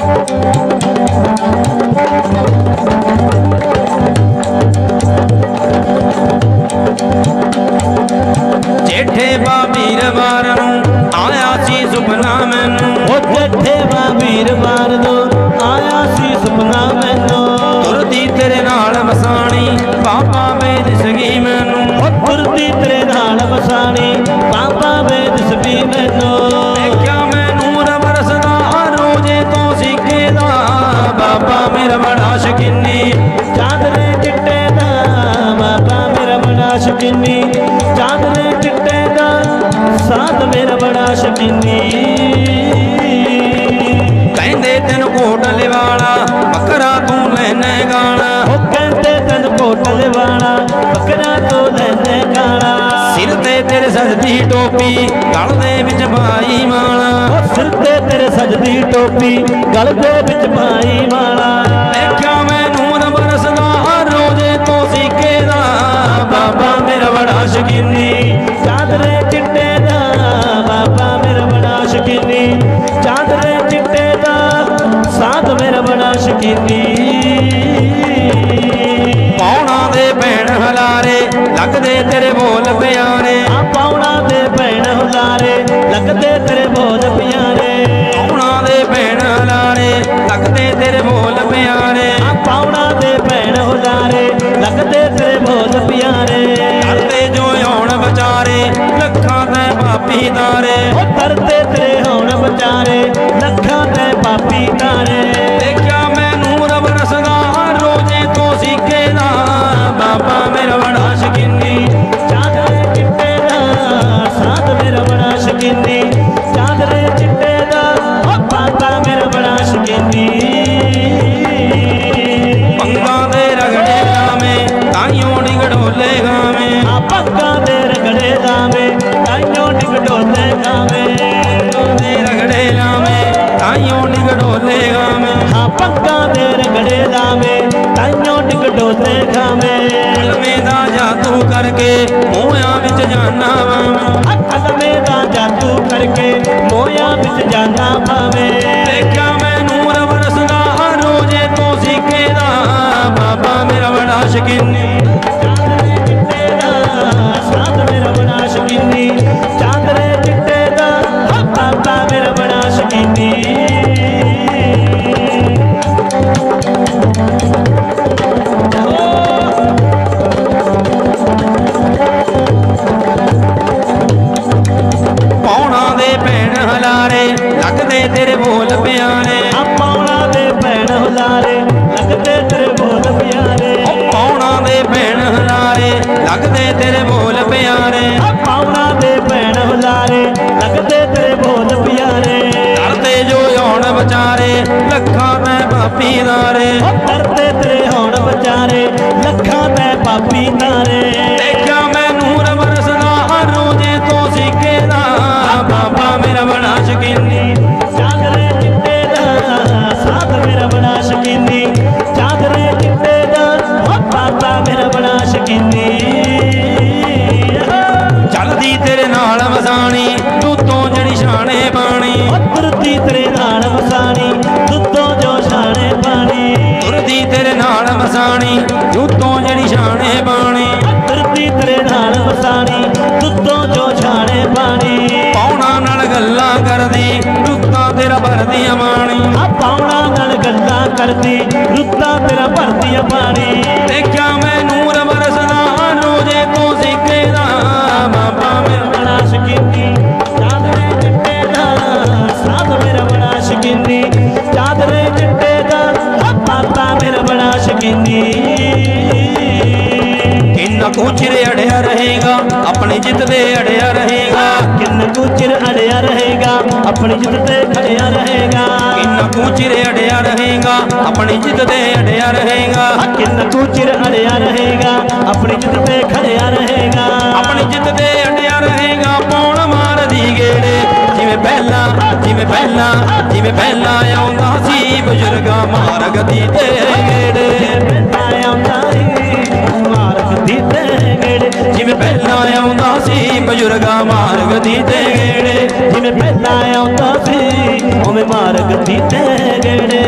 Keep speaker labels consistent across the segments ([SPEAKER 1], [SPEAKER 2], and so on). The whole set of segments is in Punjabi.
[SPEAKER 1] ਜੇਠੇ ਬਾ ਵੀਰਵਾਰ ਨੂੰ ਆਇਆ ਸੀ ਸੁਪਨਾ ਮੈਨੂੰ।
[SPEAKER 2] ਉਹ ਜੱਠੇ ਵਾ ਵੀਰਵਾਰ ਨੂੰ ਆਇਆ ਸੀ ਸੁਪਨਾ ਮੈਨੂੰ।
[SPEAKER 1] ਤੁਰਦੀ ਤੇਰੇ ਨਾਲ ਵਸਾਣੀ ਬਾਬਾ ਵੇਦ ਸਗੀ ਮੈਨੂੰ।
[SPEAKER 2] ਉਹ ਤੁਰਦੀ ਤੇਰੇ ਨਾਲ ਵਸਾਣੀ ਬਾਬਾ ਵੇਦ ਸਭੀ ਮੈਨੂੰ
[SPEAKER 1] ਸ਼ਕੀਨੀ
[SPEAKER 2] ਚਾਂਦਨੇ ਚਿੱਟੇ ਦਾ ਸਾਧ ਮੇਰਾ ਬੜਾ ਸ਼ਕੀਨੀ
[SPEAKER 1] ਕਹਿੰਦੇ ਤੈਨੂੰ ਕੋਟ ਲਿਵਾਲਾ ਬੱਕਰਾ ਤੂੰ ਲੈਨੇ ਗਾਣਾ।
[SPEAKER 2] ਉਹ ਕਹਿੰਦੇ ਤਨ ਕੋਟਲੇ ਵਾਲਾ ਬੱਕਰਾ ਤੋਂ ਲੈਨੇ ਕਾਲਾ
[SPEAKER 1] ਸਿਰ ਤੇ ਤੇਰੇ ਸਜਦੀ ਟੋਪੀ ਗਲ ਦੇ ਵਿੱਚ ਪਾਈ ਮਾਲਾ।
[SPEAKER 2] ਸਿਰ ਤੇ ਤੇਰੇ ਸਜਦੀ ਟੋਪੀ ਗਲ ਦੇ ਵਿੱਚ ਪਾਈ ਮਾਲਾ।
[SPEAKER 1] ਦੇਖਿਆ ਮੈਂ ਨੂਰ ਵਰਸਦਾ ਰੋਜੇ ਤੋਂ ਸਿੱਖੇ ਦਾ। ਬਾਬਾ ਸ਼ਕੀਨੀ।
[SPEAKER 2] ਚਾਂਦਰੇ ਚਿੱਟੇ ਦਾ ਬਾਬਾ ਮੇਰਾ ਬੜਾ ਸ਼ਕੀਨੀ। ਚਾਂਦਰੇ ਚਿੱਟੇ ਦਾ ਸਾਧ ਮੇਰਾ ਬੜਾ ਸ਼ਕੀਨੀ।
[SPEAKER 1] ਪੌਣਾ ਦੇ ਭੈਣ ਹਲਾਰੇ ਲੱਗਦੇ ਤੇਰੇ ਬੋਲ ਪਿਆਰੇ।
[SPEAKER 2] ਆ ਪਾਉਣਾ ਦੇ ਭੈਣ ਹੁਲਾਰੇ ਲੱਗਦੇ ਤੇਰੇ ਬੋਲ ਪਿਆਰੇ।
[SPEAKER 1] ਪੌਣਾ ਦੇ ਭੈਣ ਹਲਾਰੇ ਲੱਗਦੇ ਤੇਰੇ ਬੋਲ ਪਿਆਰੇ।
[SPEAKER 2] ਆ ਪਾਉਣਾ ਦੇ ਭੈਣ ਹੁਲਾਰੇ ਲੱਗਦੇ ਤੇਰੇ ਬੋਲ ਪਿਆਰੇ।
[SPEAKER 1] ਦੇ ਪਾਪੀ ਤਾਰੇ ਪੱਗਾਂ ਦੇ ਰਗੜੇ ਲਾਵੇਂ ਤਾਈਓ
[SPEAKER 2] ਡਿਗਡੋਲੇ ਗਾਵੇਂ
[SPEAKER 1] ਕਲਮੇ ਦਾ ਜਾਦੂ ਕਰਕੇ ਮੋਹਿਆਂ ਵਿੱਚ ਜਾਨਾ ਵਾਂ
[SPEAKER 2] ਕਲਮੇ ਦਾ ਜਾਦੂ ਕਰਕੇ ਮੋਇਆ ਵਿੱਚ ਜਾਣਾ ਪਾਵੇ
[SPEAKER 1] ਦੇਖਿਆ ਮੈਂ ਨੂਰ ਵਰਸਦਾ ਰੋਜੇ ਤੋਂ ਸਿੱਕੇ ਦਾ ਬਾਬਾ ਮੇਰਾ ਬੜਾ ਸ਼ਕੀਨੀ। ਬੋਲ ਪਿਆਰੇ।
[SPEAKER 2] ਆ ਪਾਉਣਾ ਦੇ ਭੈਣ ਹੁਲਾਰੇ ਲੱਗਦੇ ਤੇਰੇ ਬੋਲ ਪਿਆਰੇ।
[SPEAKER 1] ਉਹ ਪੌਣਾ ਦੇ ਭੈਣ ਹਲਾਰੇ ਲੱਗਦੇ ਤੇਰੇ ਬੋਲ ਪਿਆਰੇ।
[SPEAKER 2] ਆ ਪਾਉਣਾ ਦੇ ਭੈਣ ਹੁਲਾਰੇ ਲੱਗਦੇ ਤੇਰੇ ਬੋਲ ਪਿਆਰੇ।
[SPEAKER 1] ਕਰਦੇ ਜੋ ਆਉਣ ਵਿਚਾਰੇ ਲੱਖਾਂ ਦੇ ਪਾਪੀ ਨਾਰੇ
[SPEAKER 2] ਉਹ ਕਰਤੇ ਤੇਰੇ ਹੋਣ ਵਿਚਾਰੇ ਲੱਖਾਂ ਤੇ ਪਾਪੀ ਤਾਰੇ
[SPEAKER 1] ਦੇਖਿਆ ਕਰਦੀ ਰੁੱਤਾ ਤੇਰਾ ਭਰਦੀਆਂ
[SPEAKER 2] ਪਾਣੀ।
[SPEAKER 1] ਦੇਖਿਆ ਮੈਂ ਕੁ ਚਿਰ ਅੜਿਆ ਰਹੇਗਾ ਆਪਣੀ ਜਿੱਤ ਦੇ ਅੜਿਆ ਰਹੇਗਾ।
[SPEAKER 2] ਕਿੰਨ ਕੁ ਚਿਰ ਅੜਿਆ ਰਹੇਗਾ ਆਪਣੀ ਜਿੱਤ ਤੇ ਖੜਿਆ ਰਹੇਗਾ।
[SPEAKER 1] ਕਿੰਨਾ ਕੁ ਚਿਰ ਅੜਿਆ ਰਹੇਗਾ ਆਪਣੀ ਜਿੱਤ ਦੇ ਅੜਿਆ ਰਹੇਗਾ।
[SPEAKER 2] ਕਿੰਨ ਕੁ ਚਿਰ ਅੜਿਆ ਰਹੇਗਾ ਆਪਣੀ ਜਿੱਤ ਤੇ ਖੜਿਆ ਰਹੇਗਾ।
[SPEAKER 1] ਆਪਣੀ ਜਿੱਤ ਦੇ ਅੜਿਆ ਰਹੇਗਾ ਪੌਣ ਮਾਰਦੀ ਗੇੜੇ। ਜਿਵੇਂ ਪਹਿਲਾਂ ਜਿਵੇਂ ਪਹਿਲਾਂ ਜਿਵੇਂ ਪਹਿਲਾਂ ਆਉਂਦਾ ਸੀ ਬਜ਼ੁਰਗਾ ਮਾਰਗ ਦੀ ਤੇ ਗੇੜੇ।
[SPEAKER 2] ਆਉਂਦਾ ਈ ਮਾਰਗ ਤੇ ਗੇੜੇ
[SPEAKER 1] ਜਿਵੇਂ ਪਹਿਲਾਂ ਆਉਂਦਾ ਸੀ ਬਜ਼ੁਰਗਾ ਮਾਰਗ ਦੀ ਤੇ ਗੇੜੇ
[SPEAKER 2] ਜਿਵੇਂ ਪਹਿਲਾਂ ਆਉਂਦਾ ਸੀ ਉਵੇਂ ਮਾਰਗ ਦੀ ਤੇ ਗੇੜੇ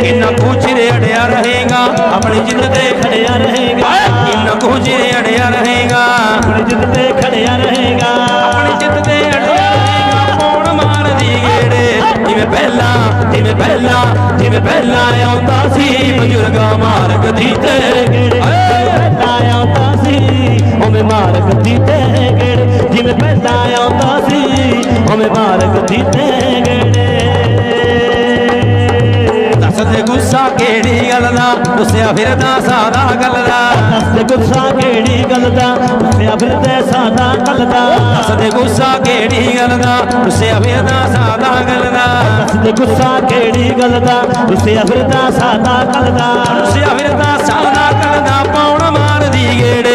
[SPEAKER 1] ਕਿੰਨਾ ਕੁ ਅੜਿਆ ਰਹੇਗਾ, ਆਪਣੀ ਜਿੱਦ ਤੇ
[SPEAKER 2] ਖੜਿਆ ਰਹੇਗਾ।
[SPEAKER 1] ਕਿੰਨਾ ਕੁ ਅੜਿਆ ਰਹੇਗਾ,
[SPEAKER 2] ਆਪਣੀ ਜਿੱਦ ਤੇ ਖੜਿਆ ਰਹੇਗਾ।
[SPEAKER 1] ਆਪਣੀ ਜਿੱਦ ਤੇ ਅੜਿਆ ਰਹੇਗਾ ਪੌਣ ਮਾਰਦੀ ਗੇੜੇ। ਜਿਵੇਂ ਪਹਿਲਾਂ ਜਿਵੇਂ ਪਹਿਲਾਂ ਜਿਵੇਂ ਪਹਿਲਾਂ ਆਉਂਦਾ ਸੀ ਬਜ਼ੁਰਗਾ ਮਾਰਗ ਦੀ ਤੇ
[SPEAKER 2] ਗੇੜੇ ਆਉਂਦਾ ਸੀ ਉਵੇਂ ਮਾਰ ਗਦੀ ਤੇ ਜਿਵੇਂ ਪਹਿਲਾਂ ਆਉਂਦਾ ਸੀ ਉਵੇਂ ਮਾਰ ਗਦੀ
[SPEAKER 1] ਕਿਹੜੀ ਗੱਲ ਦਾ ਦੱਸਿਆ ਫਿਰਦਾ ਸਾਦਾ ਗੱਲ ਦਾ
[SPEAKER 2] ਦੱਸ ਗੁੱਸਾ ਕਿਹੜੀ ਗੱਲ ਦਾ ਦੱਸਿਆ ਫਿਰਦੇ ਸਾਦਾ ਗੱਲ ਦਾ
[SPEAKER 1] ਦੱਸਦੇ ਗੁੱਸਾ ਕਿਹੜੀ ਗੱਲ ਦਾ ਦੱਸਿਆ ਫਿਰਦਾ ਸਾਦਾ ਗੱਲ ਦਾ
[SPEAKER 2] ਦੱਸ ਗੁੱਸਾ ਕਿਹੜੀ ਗੱਲ ਦਾ ਦੱਸਿਆ ਫਿਰਦਾ ਸਾਦਾ ਗੱਲ ਦਾ
[SPEAKER 1] ਦੱਸਿਆ ਫਿਰਦਾ ਸਾਦਾ ਗੱਲ ਦਾ ਪੌਣ ਮਾਰਦੀ ਗੇੜੇ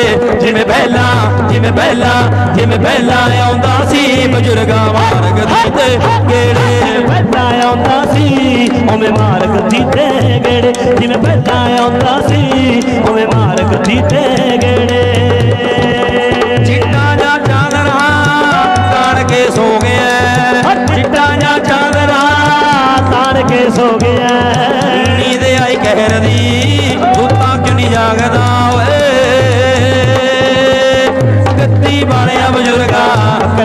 [SPEAKER 1] ਜਿਵੇਂ ਪਹਿਲਾਂ ਜਿਵੇਂ ਪਹਿਲਾਂ ਜਿਵੇਂ ਪਹਿਲਾਂ ਆਉਂਦਾ ਸੀ ਬਜ਼ੁਰਗਾ ਮਾਰਗ ਗਦੀ ਤੇ ਗੇੜੇ
[SPEAKER 2] ਪਹਿਲਾਂ ਆਉਂਦਾ ਸੀ, ਉਵੇਂ ਮਾਰਗ ਗੱਦੀ ਤੇ ਗੇੜੇ। ਜਿਵੇਂ ਪਹਿਲਾਂ ਆਉਂਦਾ ਸੀ, ਉਵੇਂ ਮਾਰਗ ਗੱਦੀ ਤੇ ਗੇੜੇ।
[SPEAKER 1] ਚਿੱਟਾ ਜਾਂ ਚਾਦਰਾ ਤਾਰ ਕੇ ਸੋ ਗਿਆ। ਚਿੱਟਾ ਜਾਂ ਚਾਦਰਾ
[SPEAKER 2] ਤਾਰ ਕੇ ਸੋ ਗਿਆ।
[SPEAKER 1] ਨੀਂਦ ਆਈ ਕਹਿਰ ਦੀ ਤੂੰ ਤਾਂ ਕਿਉਂ ਨਹੀਂ ਜਾਗਦਾ?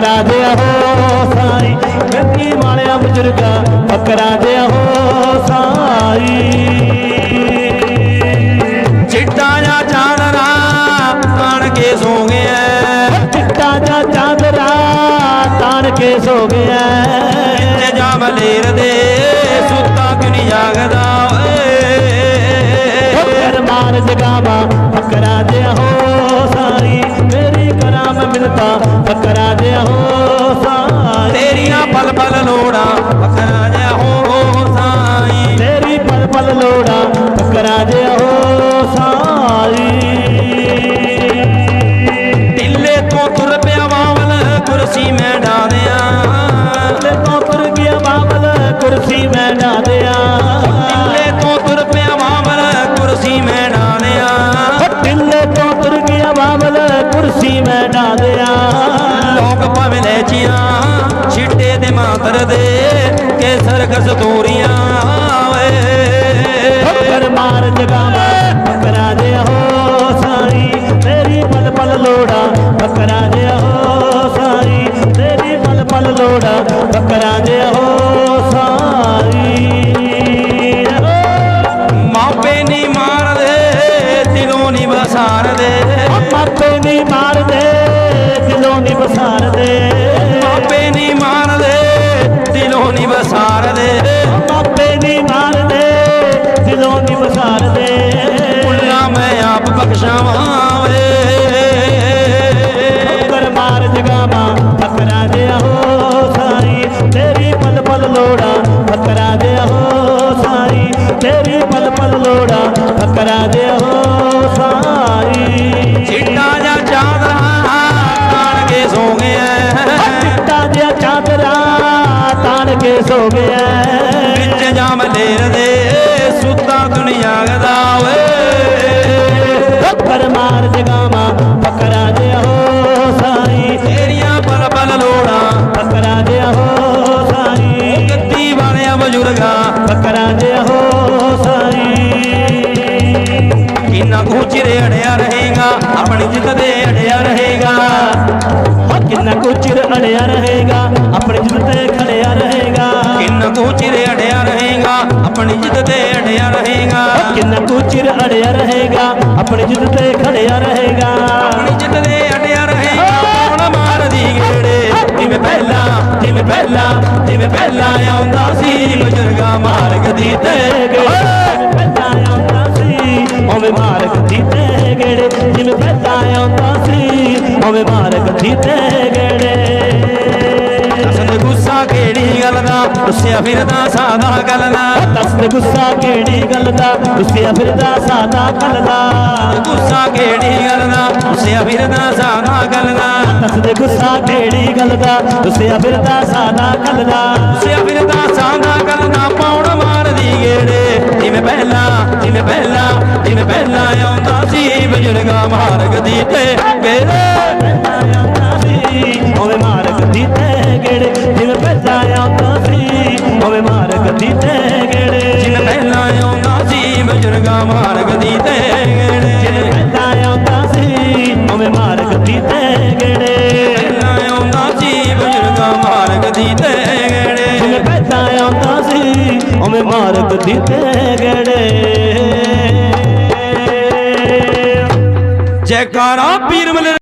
[SPEAKER 2] ਫਕਰਾ ਦਿਆ ਹੋ ਸਾਈ। ਗੱਦੀ ਵਾਲਿਆ ਬਜ਼ੁਰਗਾ ਫਕਰਾ ਦਿਆ ਹੋ ਸਾਈ।
[SPEAKER 1] ਚਿੱਟਾ ਜਾਂ ਚਾਦਰਾ ਤਾਣ ਕੇ ਸੋ ਗਿਆ।
[SPEAKER 2] ਚਿੱਟਾ ਜਾ ਚਾਦਰਾ ਤਾਣ ਕੇ ਸੋ ਗਿਆ।
[SPEAKER 1] ਤੇ ਜਾ ਮਲੇਰ ਦੇ ਸੁੱਤਾ ਕਿਉਂ ਨਹੀਂ ਜਾਗਦਾ ਓਏ।
[SPEAKER 2] ਫਕਰ ਮਾਰ ਜਗਾਵਾ
[SPEAKER 1] ਛਿੱਟੇ ਦੇ ਮਾਤਰ ਦੇ ਕੇਸਰ ਕਸਤੂਰੀਆਂ ਓਏ।
[SPEAKER 2] ਫਕਰ ਮਾਰ ਜਗਾਵਾ ਫਕਰਾ ਦਿਆ ਹੋ ਸਾਈ ਤੇਰੀ ਪਲ ਪਲ ਲੋੜਾ ਫਕਰਾ ਦੇ ਹੋ ਸਾਈ ਤੇਰੀ ਪਲ ਪਲ ਲੋੜਾ ਫਕਰਾ ਦੇ ਹੋ ਸਾਈ ਫਕਰਾ ਦਿਆ ਹੋ ਸਾਈ ਤੇਰੀ ਪਲ ਪਲ ਲੋੜਾ ਫਕਰਾ ਦਿਆ ਹੋ ਸਾਈ
[SPEAKER 1] ਚਿੱਟਾ ਜਾਂ ਚਾਦਰਾ ਤਾਣ ਕੇ ਸੋ ਗਿਆ।
[SPEAKER 2] ਚਿੱਟਾ ਜਿਹਾ ਚਾਦਰਾ ਤਾਣ ਕੇ ਸੋ ਗਿਆ।
[SPEAKER 1] ਵਿੱਚ ਜਾਮ ਲੇਰ ਦੇ ਸੁੱਤਾ ਦੁਨੀਆ ਗਦਾ ਆਪਣੀ ਜਿੱਦ ਤੇ ਅੜਿਆ ਰਹੇਗਾ।
[SPEAKER 2] ਹੋ ਕਿੰਨਾ ਕੁ ਚਿਰ ਅੜਿਆ ਰਹੇਗਾ ਆਪਣੇ ਜਿੱਦ ਤੇ ਖੜਿਆ ਰਹੇਗਾ।
[SPEAKER 1] ਕਿੰਨਾ ਕੁ ਚਿਰ ਅੜਿਆ ਰਹੇਗਾ ਆਪਣੀ ਜਿੱਦ ਤੇ ਅੜਿਆ ਰਹੇਗਾ।
[SPEAKER 2] ਕਿੰਨਾ ਕੁ ਚਿਰ ਅੜਿਆ ਰਹੇਗਾ ਆਪਣੇ ਜਿੱਦ ਤੇ ਖੜਿਆ ਰਹੇਗਾ।
[SPEAKER 1] ਆਪਣੀ ਜਿੱਦ ਤੇ ਅੜਿਆ ਰਹੇਗਾ ਹੁਣ ਮਾਰਦੀ ਗੇੜੇ? ਜਿਵੇਂ ਪਹਿਲਾਂ ਜਿਵੇਂ ਪਹਿਲਾਂ ਜਿਵੇਂ ਪਹਿਲਾਂ ਆਉਂਦਾ ਸੀ ਬਜ਼ੁਰਗਾ ਮਾਰ ਗਦੀ ਤੇ ਗੇੜੇ।
[SPEAKER 2] ਪਹਿਲਾਂ ਆਉਂਦਾ ਸੀ ਉਵੇਂ ਮਾਰ ਗੱਦੀ ਤੇ ਗੇੜੇ। ਆਉਂਦਾ ਸੀ ਉਵੇਂ ਮਾਰ ਗੱਦੀ ਤੇ ਗੇੜੇ
[SPEAKER 1] ਗੁੱਸਾ ਕਿਹੜੀ ਗੱਲ ਦਾ ਦੱਸਿਆ ਫਿਰਦਾ ਸਾਦਾ ਗੱਲ ਦਾ।
[SPEAKER 2] ਦੱਸ ਦੇ ਗੁੱਸਾ ਕਿਹੜੀ ਗੱਲ ਦਾ ਗੁੱਸਿਆ ਫਿਰਦਾ ਸਾਦਾ ਗੱਲ ਦਾ।
[SPEAKER 1] ਗੁੱਸਾ ਕਿਹੜੀ ਗੱਲ ਦਾ ਦੱਸਿਆ ਫਿਰਦਾ ਸਾਦਾ ਗੱਲ ਦਾ।
[SPEAKER 2] ਦੱਸ ਦੇ ਗੁੱਸਾ ਕਿਹੜੀ ਗੱਲ ਦਾ ਗੁੱਸਿਆ ਫਿਰਦਾ ਸਾਦਾ ਗੱਲ ਦਾ।
[SPEAKER 1] ਦੱਸਿਆ ਫਿਰਦਾ ਸਾਦਾ ਤੇ ਗੇੜੇ
[SPEAKER 2] ਪਹਿਲਾਂ ਸੀ। ਉਵੇਂ ਮਾਰਗ ਦੀ ਤੇ ਗੇੜੇ, ਜਿਵੇਂ ਪਹਿਲਾਂ ਆਉਂਦਾ ਸੀ। ਉਵੇਂ ਮਾਰਗ ਦੀ ਤੇ ਗੇੜੇ,
[SPEAKER 1] ਜਿਵੇਂ ਪਹਿਲਾਂ ਆਉਂਦਾ ਸੀ। ਬਜ਼ੁਰਗਾਂ ਮਾਰਗ ਦੀ ਤੇ ਗੇੜੇ
[SPEAKER 2] ਪਹਿਲਾਂ ਆਉਂਦਾ ਸੀ। ਉਵੇਂ ਮਾਰਗ ਦੀ ਤੇ ਗੇੜੇ
[SPEAKER 1] ਪਹਿਲਾਂ ਆਉਂਦਾ ਸੀ। ਬਜ਼ੁਰਗਾਂ ਮਾਰਗ ਦੀ ਤੇ ਗੇੜੇ,
[SPEAKER 2] ਜਿਵੇਂ ਪਹਿਲਾਂ ਆਉਂਦਾ ਸੀ। ਉਵੇਂ ਮਾਰਗ ਦੀ ਤੇ ਗੇੜੇ।
[SPEAKER 1] কারা পীর বলে